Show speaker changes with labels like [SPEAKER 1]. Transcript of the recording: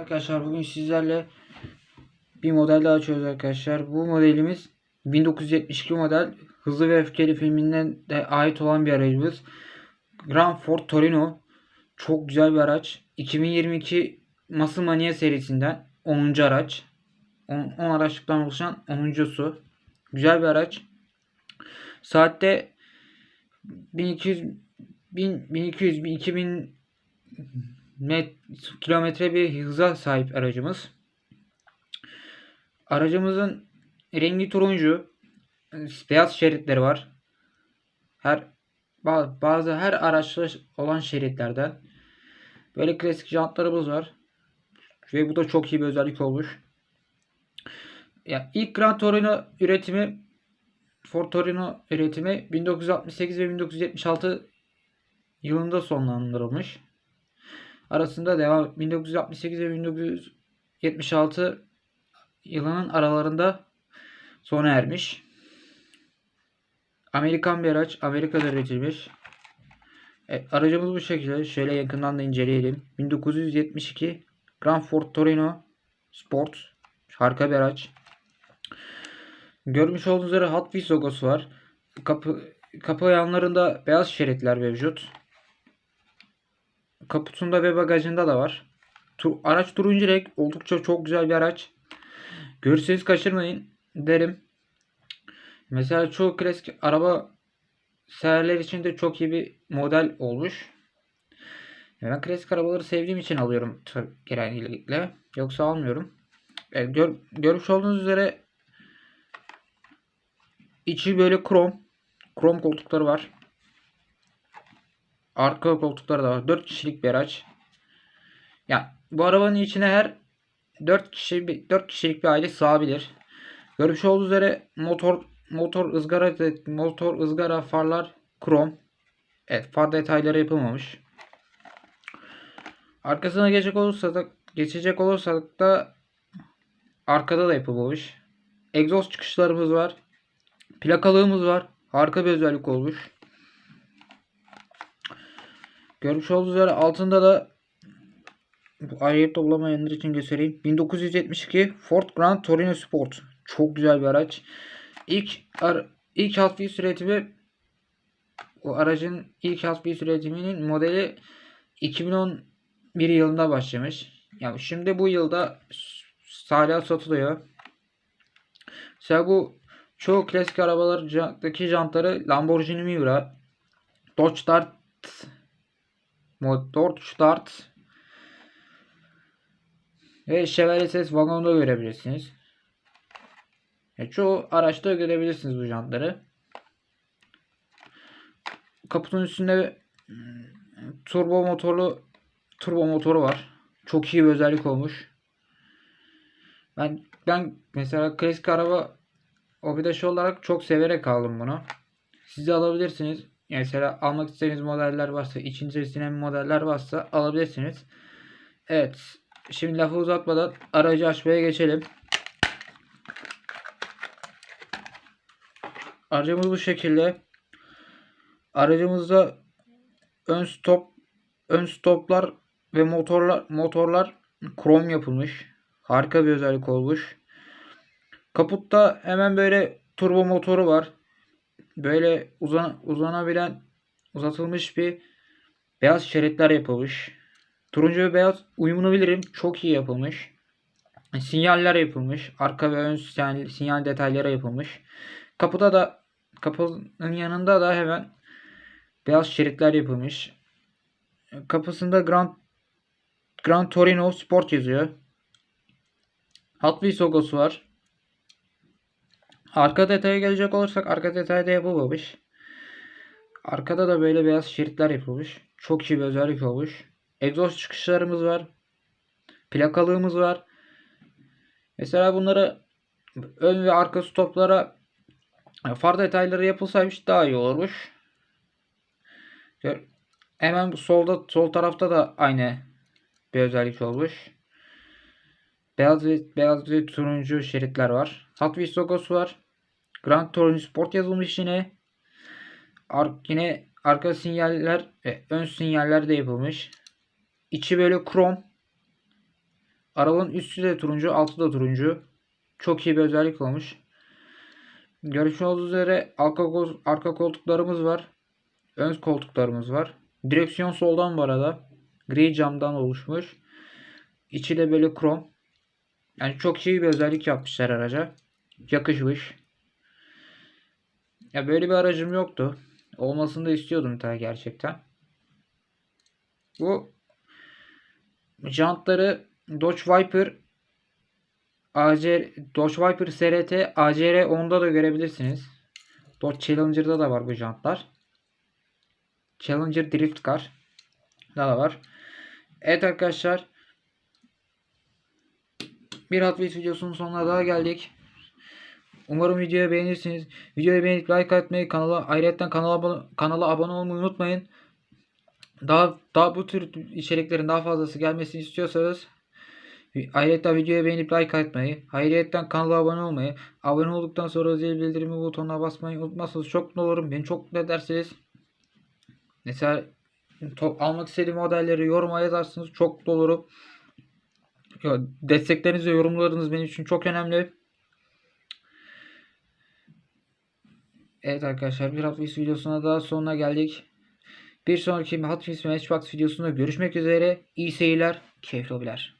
[SPEAKER 1] Arkadaşlar bugün sizlerle bir model daha açıyoruz arkadaşlar. Bu modelimiz 1972 model Hızlı ve Öfkeli filminden de ait olan bir aracımız. Grand Ford Torino. Çok güzel bir araç. 2022 Muscle Mania serisinden 10. araç. 10, 10 araçlıktan oluşan 10.su. Güzel bir araç. Saatte 1200 1000, 1200 2000 met, kilometre bir hıza sahip aracımız. Aracımızın rengi turuncu. Beyaz şeritleri var. Her ba- bazı her araçta olan şeritlerden. Böyle klasik jantlarımız var. Ve bu da çok iyi bir özellik olmuş. Ya ilk Grand Torino üretimi Ford Torino üretimi 1968 ve 1976 yılında sonlandırılmış. Arasında devam 1968 ve 1976 yılının aralarında sona ermiş. Amerikan bir araç. Amerika'da üretilmiş. E, aracımız bu şekilde. Şöyle yakından da inceleyelim. 1972 Grand Ford Torino Sport. Harika bir araç. Görmüş olduğunuz üzere Hot Wheels logosu var. Kapı, kapı yanlarında beyaz şeritler mevcut. Kaputunda ve bagajında da var. Araç turuncu renk. Oldukça çok güzel bir araç. Görürseniz kaçırmayın derim. Mesela çoğu klasik araba severler için de çok iyi bir model olmuş. Ben klasik arabaları sevdiğim için alıyorum genellikle. Yoksa almıyorum. Evet, gör, görmüş olduğunuz üzere içi böyle krom. Krom koltukları var. Arka koltukları da var. 4 kişilik bir araç. Ya bu arabanın içine her 4 kişi 4 kişilik bir aile sığabilir. Görmüş olduğunuz üzere motor motor ızgara motor ızgara farlar krom. Evet, far detayları yapılmamış. Arkasına geçecek olursak da geçecek olursak da arkada da yapılmamış. Egzoz çıkışlarımız var. Plakalığımız var. Harika bir özellik olmuş. Görmüş olduğunuz üzere altında da bu ayrıyet toplamayanlar için göstereyim. 1972 Ford Grand Torino Sport. Çok güzel bir araç. İlk ar ilk Wheels üretimi o aracın ilk Wheels üretiminin modeli 2011 yılında başlamış. Yani şimdi bu yılda hala satılıyor. Mesela bu çoğu klasik arabalardaki jantları Lamborghini Miura, Dodge Dart Dodge Dart ve Chevrolet Ses vagonda görebilirsiniz. E, çoğu araçta görebilirsiniz bu jantları. Kaputun üstünde turbo motorlu turbo motoru var. Çok iyi bir özellik olmuş. Ben ben mesela klasik araba obidaşı olarak çok severek aldım bunu. Siz de alabilirsiniz. Mesela almak istediğiniz modeller varsa, içinize sinen modeller varsa alabilirsiniz. Evet. Şimdi lafı uzatmadan aracı açmaya geçelim. Aracımız bu şekilde. Aracımızda ön stop ön stoplar ve motorlar motorlar krom yapılmış. Harika bir özellik olmuş. Kaputta hemen böyle turbo motoru var. Böyle uzan, uzanabilen uzatılmış bir beyaz şeritler yapılmış. Turuncu ve beyaz uyumunu bilirim. Çok iyi yapılmış. Sinyaller yapılmış. Arka ve ön sinyal, sinyal detayları yapılmış. Kapıda da kapının yanında da hemen beyaz şeritler yapılmış. Kapısında Grand Grand Torino Sport yazıyor. Hot Wheels logosu var. Arka detaya gelecek olursak arka detayda yapılmamış. Arkada da böyle beyaz şeritler yapılmış. Çok iyi bir özellik olmuş. Egzoz çıkışlarımız var. Plakalığımız var. Mesela bunları ön ve arka stoplara far detayları yapılsaymış daha iyi olurmuş. Hemen solda sol tarafta da aynı bir özellik olmuş. Beyaz ve beyaz ve turuncu şeritler var. Wheels logosu var. Grand Touring Sport yazılmış yine. Ar yine arka sinyaller ve ön sinyaller de yapılmış. İçi böyle krom. Arabanın üstü de turuncu, altı da turuncu. Çok iyi bir özellik olmuş. Görmüş olduğunuz üzere arka, arka koltuklarımız var. Ön koltuklarımız var. Direksiyon soldan bu arada. Gri camdan oluşmuş. İçi de böyle krom. Yani çok iyi bir özellik yapmışlar araca. Yakışmış. Ya böyle bir aracım yoktu. Olmasını da istiyordum tabii gerçekten. Bu jantları Dodge Viper AC Dodge Viper SRT ACR 10'da da görebilirsiniz. Dodge Challenger'da da var bu jantlar. Challenger Drift Car da var. Evet arkadaşlar. Bir Hot Wheels videosunun sonuna daha geldik. Umarım videoyu beğenirsiniz. Videoyu beğenip like atmayı, kanala ayrıca kanala kanala abone olmayı unutmayın. Daha daha bu tür içeriklerin daha fazlası gelmesini istiyorsanız ayrıca videoyu beğenip like atmayı, ayrıca kanala abone olmayı, abone olduktan sonra zil bildirimi butonuna basmayı unutmazsanız çok mutlu olurum. Beni çok mutlu edersiniz. Mesela to- almak istediğim modelleri yoruma yazarsınız. Çok mutlu olurum. Ya, Destekleriniz ve yorumlarınız benim için çok önemli. Evet arkadaşlar bir Hot videosuna daha sonuna geldik. Bir sonraki Hot Wheels Matchbox videosunda görüşmek üzere. İyi seyirler, keyifli hobiler.